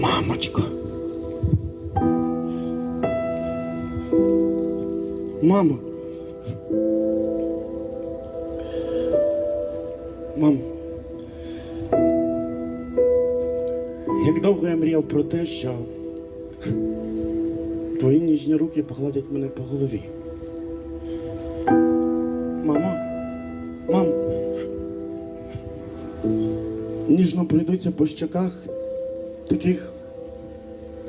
Мамочко. Мамо. Мам. Як довго я мріяв про те, що твої ніжні руки погладять мене по голові. Мамо, мам. Ніжно пройдуться по щоках таких,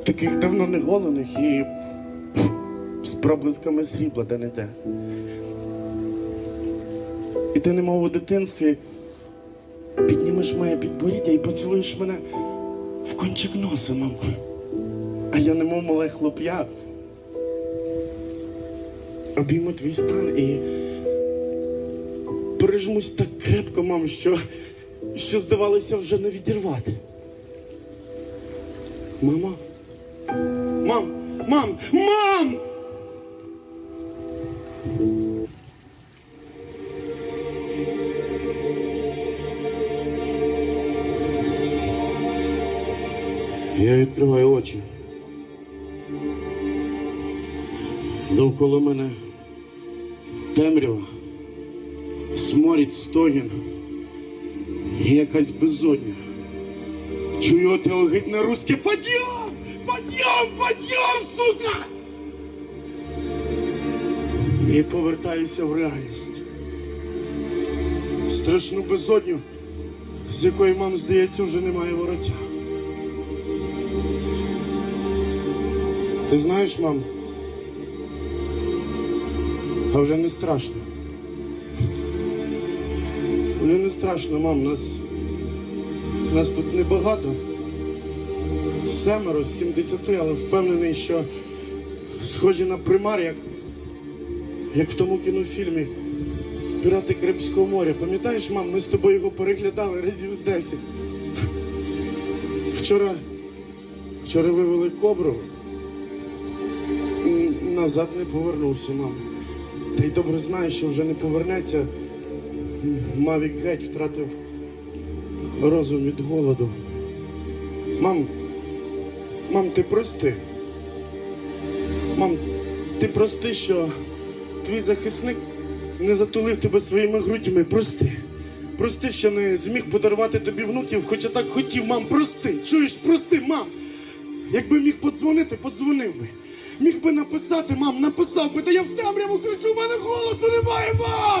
таких давно не голених і з проблисками срібла де не де. І ти, немов у дитинстві, піднімеш моє підборіддя і поцілуєш мене в кончик носа, мам. А я немов мале хлоп'я. Обійму твій стан і прижмусь так крепко, мам, що, що здавалося вже не відірвати. Мама. Мам! Мам! Мам! Я відкриваю очі. Довкола мене темрява, сморід, стогін і якась безодня. Чую те огидне русське «Подъем! Подъем! Подъем, сука! І повертаюся в реальність. В страшну безодню, з якої мам, здається, вже немає вороття. Ти знаєш, мам? А вже не страшно. Вже не страшно, мам. Нас, нас тут небагато. Семеро з 70, але впевнений, що схожі на примар, як, як в тому кінофільмі Пірати Карибського моря. Пам'ятаєш, мам, ми з тобою його переглядали разів з 10. Вчора, вчора вивели кобру. Назад не повернувся, мам. Та й добре знаєш, що вже не повернеться. Мавік геть втратив розум від голоду. Мам, мам, ти прости. Мам, ти прости, що твій захисник не затулив тебе своїми грудьми. Прости. Прости, що не зміг подарувати тобі внуків, хоча так хотів, мам, прости. Чуєш, прости, мам. Якби міг подзвонити, подзвонив би. Міг би написати, мам, написав би, та я в темряву кричу, в мене голосу немає, мам!